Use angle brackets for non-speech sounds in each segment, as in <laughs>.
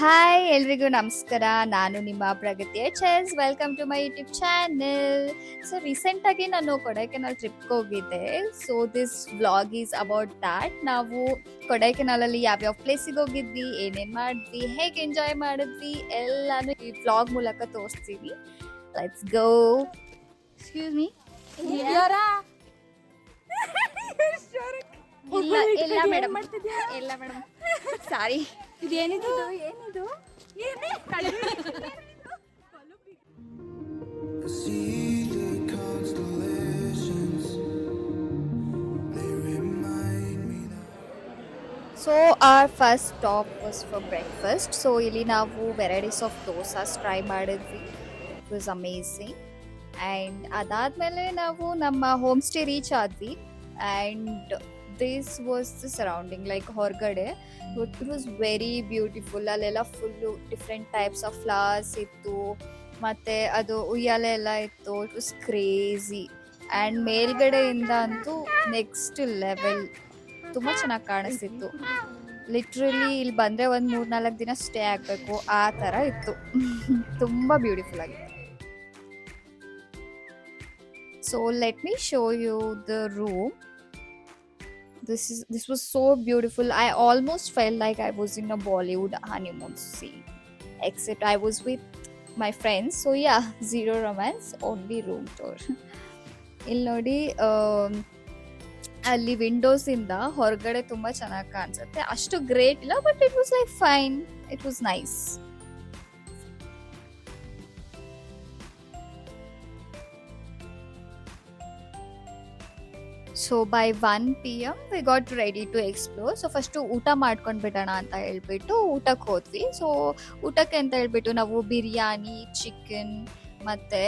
Hi ಎಲ್ರಿಗೂ ನಮಸ್ಕಾರ. ನಾನು ನಿಮ್ಮ Pragati H S welcome to my YouTube channel so ರೀಸೆಂಟಾಗಿ ನಾನು ಕೊಡೈಕೆನಾಲ್ ಟ್ರಿಪ್ಗೆ ಹೋಗಿದ್ದೆ. So this vlog is about that ನಾವು ಕೊಡೈಕೆನಾಲಲ್ಲಿ ಯಾವ್ಯಾವ ಪ್ಲೇಸಿಗೆ ಹೋಗಿದ್ವಿ ಏನೇನು ಮಾಡಿದ್ವಿ ಹೇಗೆ ಎಂಜಾಯ್ ಮಾಡಿದ್ವಿ ಎಲ್ಲಾನು ಈ ವ್ಲಾಗ್ ಮೂಲಕ ತೋರಿಸ್ತೀವಿ. ಲೆಟ್ಸ್ ಗೋ ಎಕ್ಸ್ಕ್ಯೂಸ್ ಮೀ ಇಲ್ಲ ಇಲ್ಲ <laughs> ಮೇಡಮ್ ಇಲ್ಲ ಮೇಡಮ್ ಸಾರಿ ಇದೇನಿದು? ಏನಿದು? See the constellations. They remind me that. So our first stop was for breakfast so ಇಲ್ಲಿ ನಾವು ವೆರೈಟೀಸ್ ಆಫ್ ದೋಸಾಸ್ ಟ್ರೈ ಮಾಡಿದ್ವಿ. ಇಟ್ ವಾಸ್ ಅಮೇಝಿಂಗ್ ಆ್ಯಂಡ್ ಅದಾದಮೇಲೆ ನಾವು ನಮ್ಮ ಹೋಮ್ ಸ್ಟೇ ರೀಚ್ ಆದ್ವಿ. And this was the surrounding like ಹೊರಗಡೆ it was very beautiful ಅಲ್ಲೆಲ್ಲ full different types of flowers ಇತ್ತು ಮತ್ತು ಅದು ಉಯ್ಯಾಲೆ ಎಲ್ಲ ಇತ್ತು ಇಟ್ ವಾಸ್ ಕ್ರೇಜಿ ಆ್ಯಂಡ್ ಮೇಲ್ಗಡೆಯಿಂದ ಅಂತೂ ನೆಕ್ಸ್ಟ್ ಲೆವೆಲ್ ತುಂಬ ಚೆನ್ನಾಗಿ ಕಾಣಿಸ್ತಿತ್ತು ಲಿಟ್ರಲಿ ಇಲ್ಲಿ ಬಂದರೆ ಒಂದು ಮೂರು ನಾಲ್ಕು ದಿನ ಸ್ಟೇ ಆಗಬೇಕು ಆ ಥರ ಇತ್ತು ತುಂಬ ಬ್ಯೂಟಿಫುಲ್ ಆಗಿತ್ತು so let me show you the room this is this was so beautiful i almost felt like i was in a bollywood honeymoon scene except i was with my friends so yeah <laughs> zero romance only room tour <laughs> ಇಲ್ಲಿ ನೋಡಿ am, ಅಲ್ಲಿ Windows ಇಂದ ಹೊರಗಡೆ ತುಂಬಾ ಚೆನ್ನಾಗಿ ಕಾಣಿಸುತ್ತೆ ಅಷ್ಟು great ಇಲ್ಲ but it was like fine it was nice so by one P M we got ready to explore so first ಊಟ ಮಾಡ್ಕೊಂಡು ಬಿಡೋಣ ಅಂತ ಹೇಳ್ಬಿಟ್ಟು ಊಟಕ್ಕೆ ಹೋದ್ವಿ. ಸೊ ಊಟಕ್ಕೆ ಅಂತ ಹೇಳ್ಬಿಟ್ಟು ನಾವು ಬಿರಿಯಾನಿ ಚಿಕನ್ ಮತ್ತು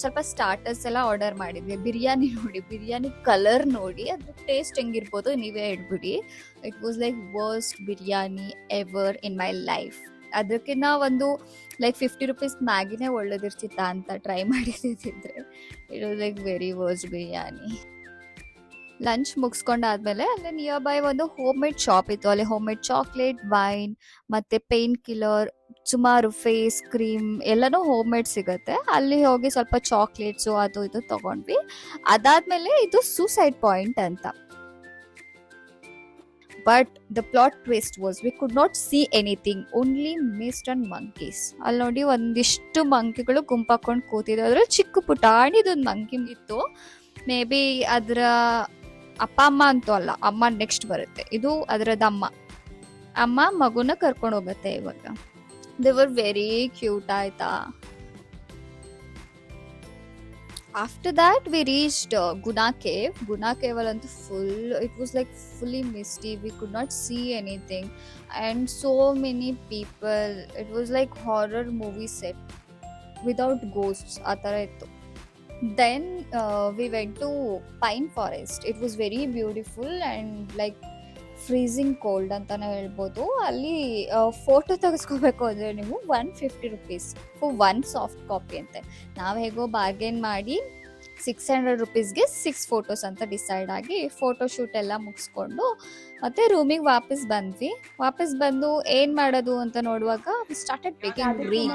ಸ್ವಲ್ಪ ಸ್ಟಾರ್ಟರ್ಸ್ ಎಲ್ಲ ಆರ್ಡರ್ ಮಾಡಿದ್ವಿ. ಬಿರಿಯಾನಿ ನೋಡಿ, ಬಿರಿಯಾನಿ ಕಲರ್ ನೋಡಿ, ಅದ್ರ ಟೇಸ್ಟ್ ಹೆಂಗಿರ್ಬೋದು ನೀವೇ ಹೇಳ್ಬಿಡಿ. It was like worst biryani ever in my life ಅದಕ್ಕಿಂತ ಒಂದು ಲೈಕ್ ಫಿಫ್ಟಿ ರುಪೀಸ್ ಮ್ಯಾಗಿನೇ ಒಳ್ಳೇದಿರ್ತಿತ್ತ ಅಂತ try <laughs> ಮಾಡಿದ್ದಿದ್ರೆ it was like very worst biryani. Lunch ಮುಗಿಸ್ಕೊಂಡಾದ್ಮೇಲೆ ಅಲ್ಲಿ ನಿಯರ್ ಬೈ ಒಂದು ಹೋಮ್ ಮೇಡ್ ಶಾಪ್ ಇತ್ತು. ಅಲ್ಲಿ ಹೋಮ್ ಮೇಡ್ ಚಾಕ್ಲೇಟ್ ವೈನ್ ಮತ್ತೆ ಪೇನ್ ಕಿಲ್ಲರ್ ಸುಮಾರು ಫೇಸ್ ಕ್ರೀಮ್ ಎಲ್ಲನೂ ಹೋಮ್ ಮೇಡ್ ಸಿಗುತ್ತೆ. ಅಲ್ಲಿ ಹೋಗಿ ಸ್ವಲ್ಪ ಚಾಕ್ಲೇಟ್ಸು ಅದು ಇದು ತಗೊಂಡ್ವಿ. ಅದಾದ್ಮೇಲೆ ಇದು ಸೂಸೈಡ್ ಪಾಯಿಂಟ್ ಅಂತ. But the plot twist was we could not see anything only mist and monkeys ಅಲ್ಲಿ ನೋಡಿ ಒಂದಿಷ್ಟು ಮಂಕಿಗಳು ಗುಂಪಾಕೊಂಡು ಕೂತಿದ್ರು. ಅದರಲ್ಲಿ ಚಿಕ್ಕ ಪುಟಾಣಿದೊಂದು ಮಂಕಿ ಇತ್ತು. ಮೇ ಬಿ ಅದರ ಅಪ್ಪ ಅಮ್ಮ ಅಂತೂ ಅಲ್ಲ, ಅಮ್ಮ ನೆಕ್ಸ್ಟ್ ಬರುತ್ತೆ. ಇದು ಅದರದ ಅಮ್ಮ. ಅಮ್ಮ ಮಗುನ ಕರ್ಕೊಂಡು ಹೋಗುತ್ತೆ ಇವಾಗ. ದೇ ವರ್ ವೆರಿ ಕ್ಯೂಟ್ ಆಯ್ತಾ? After that we reached Guna cave Guna cave ಅಂತೂ full it was like fully misty we could not see anything and so many people it was like horror movie set without ghosts ಆ ಥರ ಇತ್ತು. Then we went to pine forest it was very beautiful and like freezing cold ಅಂತಾನೆ ಹೇಳ್ಬೋದು. ಅಲ್ಲಿ photo ತೆಗೆಸ್ಕೋಬೇಕು ಅಂದರೆ ನೀವು one fifty rupees for one soft copy ಅಂತೆ. ನಾವು ಹೇಗೋ ಬಾರ್ಗೇನ್ ಮಾಡಿ ಸಿಕ್ಸ್ ಹಂಡ್ರೆಡ್ ರುಪೀಸ್ಗೆ ಸಿಕ್ಸ್ ಫೋಟೋಸ್ ಅಂತ ಡಿಸೈಡ್ ಆಗಿ ಫೋಟೋ ಶೂಟ್ ಎಲ್ಲ ಮುಗಿಸ್ಕೊಂಡು ಮತ್ತೆ ರೂಮಿಗೆ ವಾಪಸ್ ಬಂದ್ವಿ. ವಾಪಸ್ ಬಂದು ಏನು ಮಾಡೋದು ಅಂತ ನೋಡುವಾಗ ಸ್ಟಾರ್ಟೆಡ್ ಬೇಕಿಂಗ್ ರೀಲ್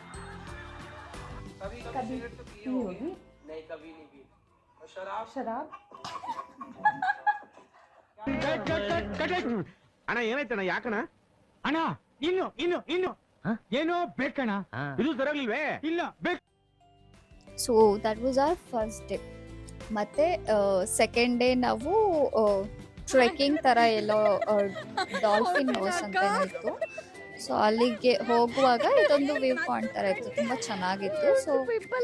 कभी पी होगी नहीं कभी नहीं पी और शराब शराब ಅಣ್ಣ ಏನಾಯ್ತಣ್ಣ ಯಾಕಣ ಅಣ್ಣ ಇನ್ನು ಇನ್ನು ಇನ್ನು ಏನೋ ಬೇಕಣ್ಣ ಇದು ಸರಿಯಾಗ್ಲಿಲ್ವೇ ಇಲ್ಲ ಬೇಕು so that was our first day ಮತ್ತೆ ಸೆಕೆಂಡ್ ಡೇ ನಾವು ಟ್ರೆಕ್ಕಿಂಗ್ ಥರ ಎಲ್ಲೋ ಡಾಲ್ಫಿನ್ ನೋಸ್ <laughs> ಅಂತ ಇತ್ತು ಸೊ ಅಲ್ಲಿಗೆ ಹೋಗುವಾಗ ಇದೊಂದು ವ್ಯೂ ಪಾಯಿಂಟ್ ಥರ ಇತ್ತು. ತುಂಬ ಚೆನ್ನಾಗಿತ್ತು. ಸೊ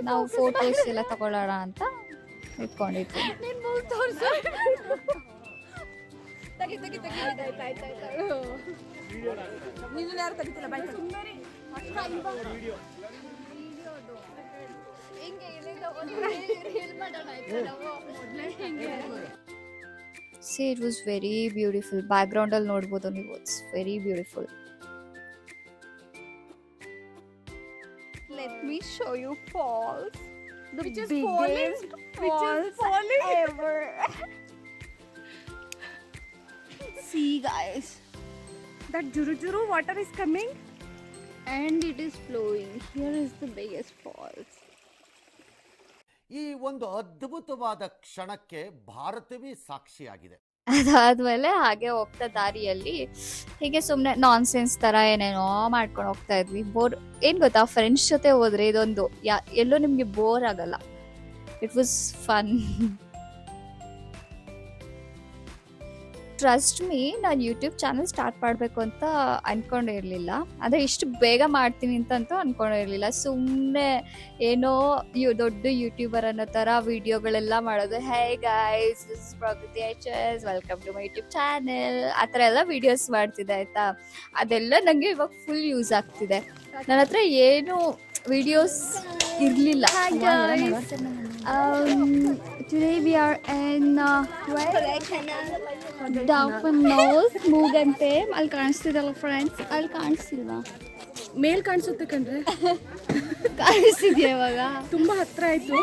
ನಾವು ಫೋಟೋಸ್ ಎಲ್ಲ ತಗೊಳ್ಳೋಣ ಅಂತ ಇಟ್ಕೊಂಡಿದ್ವಿ. See it was very beautiful ಬ್ಯಾಕ್ಗ್ರೌಂಡಲ್ಲಿ ನೋಡ್ಬೋದು ನೀವು. It's very beautiful Let me show you falls. The Which is biggest falling, which is falls falling. <laughs> ever. See, guys, That juru juru water is coming. and it is flowing. Here is the biggest falls. ಈ ಒಂದು ಅದ್ಭುತವಾದ ಕ್ಷಣಕ್ಕೆ ಭಾರತವೇ ಸಾಕ್ಷಿಯಾಗಿದೆ ಅದಾದ್ಮೇಲೆ ಹಾಗೆ ಹೋಗ್ತಾ ದಾರಿಯಲ್ಲಿ ಹೀಗೆ ಸುಮ್ಮನೆ ನಾನ್ ಸೆನ್ಸ್ ತರ ಏನೇನೋ ಮಾಡ್ಕೊಂಡು ಹೋಗ್ತಾ ಇದ್ವಿ. ಬೋರ್ ಏನ್ ಗೊತ್ತಾ? ಫ್ರೆಂಡ್ಸ್ ಜೊತೆ ಹೋದ್ರೆ ಇದೊಂದು, ಯಾ ಎಲ್ಲೂ ನಿಮ್ಗೆ ಬೋರ್ ಆಗಲ್ಲ. It was fun trust me ನಾನು ಯೂಟ್ಯೂಬ್ ಚಾನಲ್ ಸ್ಟಾರ್ಟ್ ಮಾಡಬೇಕು ಅಂತ ಅನ್ಕೊಂಡಿರ್ಲಿಲ್ಲ ಅಂದರೆ ಇಷ್ಟು ಬೇಗ ಮಾಡ್ತೀನಿ ಅಂತಂತೂ ಅನ್ಕೊಂಡಿರ್ಲಿಲ್ಲ ಸುಮ್ಮನೆ ಏನೋ ಯು ದೊಡ್ಡ ಯೂಟ್ಯೂಬರ್ ಅನ್ನೋ ಥರ ವಿಡಿಯೋಗಳೆಲ್ಲ ಮಾಡೋದು. Hey guys Pragati H S welcome to my YouTube channel ಆ ಥರ ಎಲ್ಲ ವೀಡಿಯೋಸ್ ಮಾಡ್ತಿದ್ದೆ ಆಯಿತಾ? ಅದೆಲ್ಲ ನನಗೆ ಇವಾಗ ಫುಲ್ ಯೂಸ್ ಆಗ್ತಿದೆ. ನನ್ನ ಹತ್ರ ಏನು ವಿಡಿಯೋಸ್ ಇರಲಿಲ್ಲ. Today we are in dolphin nose ಮೂಗಂತೆ ಅಲ್ಲಿ ಕಾಣಿಸ್ತಿದಲ್ಲ ಫ್ರೆಂಡ್ಸ್ ಅಲ್ಲಿ ಕಾಣಿಸ್ತಿಲ್ವಾ ಮೇಲ್ ಕಾಣಿಸುತ್ತೆ ಕಣ್ರೆ <laughs> ಕಾಣಿಸ್ತಿದ್ಯಾ ಇವಾಗ ತುಂಬಾ ಹತ್ರ ಆಯ್ತು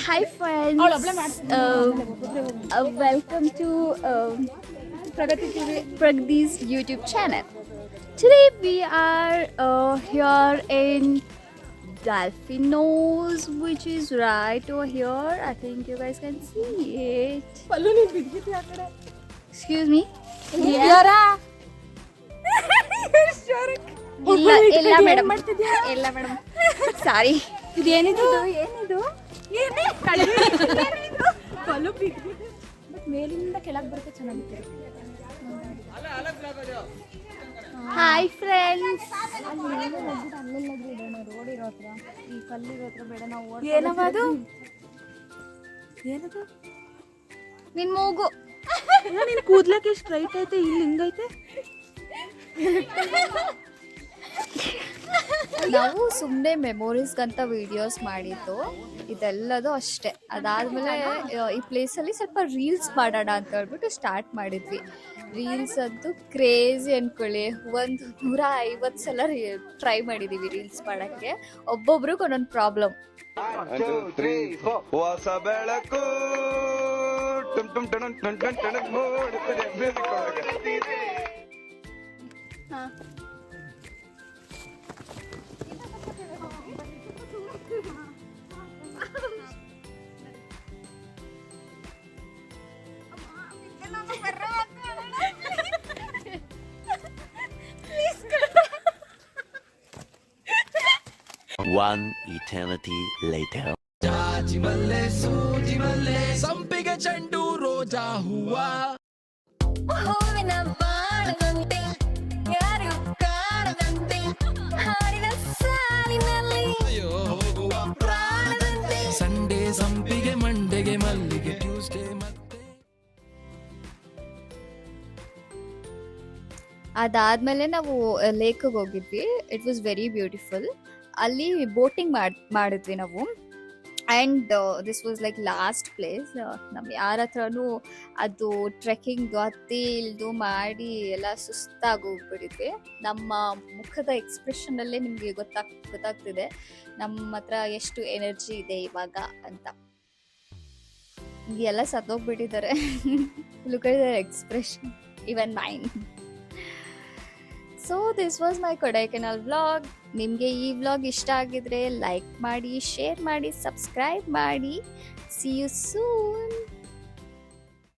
Hi friends. Uh, welcome to um, Pragati TV, Pragati's YouTube channel. Today we are uh, here in Dolphinos, which is right over here. I think you guys can see it. Excuse me. <laughs> ಇಲ್ಲ ಇಲ್ಲ madam ಇಲ್ಲ madam sorry ಇದೇನಿದು? ಏನಿದು? ಮೇಲಿಂದ ಕೆಳಗೆ ಬರುತ್ತೆ ಚೆನ್ನಾಗಿತ್ತು hi friends ಏನವ ಅದು? ಏನದು? ನಿನ್ ಮೂಗು. ನಿನ್ ಕೂದ್ಲಕ್ಕೆ ಸ್ಟ್ರೈಟ್ ಐತೆ? ಇಲ್ಲಿ ಹಿಂಗೈತೆ? <laughs> ನಾವು ಸುಮ್ಮನೆ ಮೆಮೊರೀಸ್ಗಂತ ವಿಡಿಯೋಸ್ ಮಾಡಿದ್ದು. ಇದೆಲ್ಲದು ಅಷ್ಟೇ. ಅದಾದ್ಮೇಲೆ ಈ ಪ್ಲೇಸಲ್ಲಿ ಸ್ವಲ್ಪ ರೀಲ್ಸ್ ಮಾಡೋಣ ಅಂತ ಹೇಳ್ಬಿಟ್ಟು ಸ್ಟಾರ್ಟ್ ಮಾಡಿದ್ವಿ. ರೀಲ್ಸ್ ಅಂತೂ ಕ್ರೇಜಿ ಅನ್ಕೊಳ್ಳಿ. ಒಂದು ನೂರ ಐವತ್ತು ಸಲ ಟ್ರೈ ಮಾಡಿದ್ದೀವಿ ರೀಲ್ಸ್ ಮಾಡೋಕ್ಕೆ. ಒಬ್ಬೊಬ್ರಿಗೆ ಒಂದೊಂದು ಪ್ರಾಬ್ಲಮ್ ಹೊಸ ಬೆಳಕು. ಟುಮ್ One eternity later. ಸಂಪಿಗೆ ಚೆಂಡು ರೋಜಾ ಹೂವ. ಹೂವಿನ ಬಾಳದಂತೆ ಯಾರು ಕಾಣದಂತೆ ಹಾಡಿನ ಸಾಲಿನಲ್ಲಿ ಹೋಗುವ ಪ್ರಾಣದಂತೆ. ಸಂಡೇ ಸಂಪಿಗೆ ಮಂಡೆಗೆ ಮಲ್ಲಿಗೆ ಟ್ಯೂಸ್ಡೇ ಮತ್ತೆ. ಅದಾದ್ಮೇಲೆ ನಾವು ಲೇಕ್ಗೆ ಹೋಗಿದ್ವಿ. ಇಟ್ ವಾಸ್ ವೆರಿ ಬ್ಯೂಟಿಫುಲ್ ಅಲ್ಲಿ ಬೋಟಿಂಗ್ ಮಾಡ್, ಮಾಡಿದ್ವಿ ನಾವು. And this was like last place ನಮ್ಮ ಯಾರ ಹತ್ರನೂ ಅದು ಟ್ರೆಕ್ಕಿಂಗ್ದು ಹತ್ತಿ ಇಳ್ದು ಮಾಡಿ ಎಲ್ಲ ಸುಸ್ತಾಗಿ ಹೋಗ್ಬಿಟ್ಟಿದ್ವಿ ನಮ್ಮ ಮುಖದ ಎಕ್ಸ್ಪ್ರೆಷನಲ್ಲೇ ನಿಮಗೆ ಗೊತ್ತಾಗ್, ಗೊತ್ತಾಗ್ತಿದೆ. ನಮ್ಮ ಹತ್ರ ಎಷ್ಟು ಎನರ್ಜಿ ಇದೆ ಇವಾಗ ಅಂತ. ಎಲ್ಲ ಸತ್ತೋಗ್ಬಿಟ್ಟಿದ್ದಾರೆ. Look expression even mind so this was my Kodaikanal vlog ನಿಮಗೆ ಈ ವ್ಲಾಗ್ ಇಷ್ಟ ಆಗಿದ್ರೆ ಲೈಕ್ ಮಾಡಿ ಶೇರ್ ಮಾಡಿ ಸಬ್ಸ್ಕ್ರೈಬ್ ಮಾಡಿ. C you soon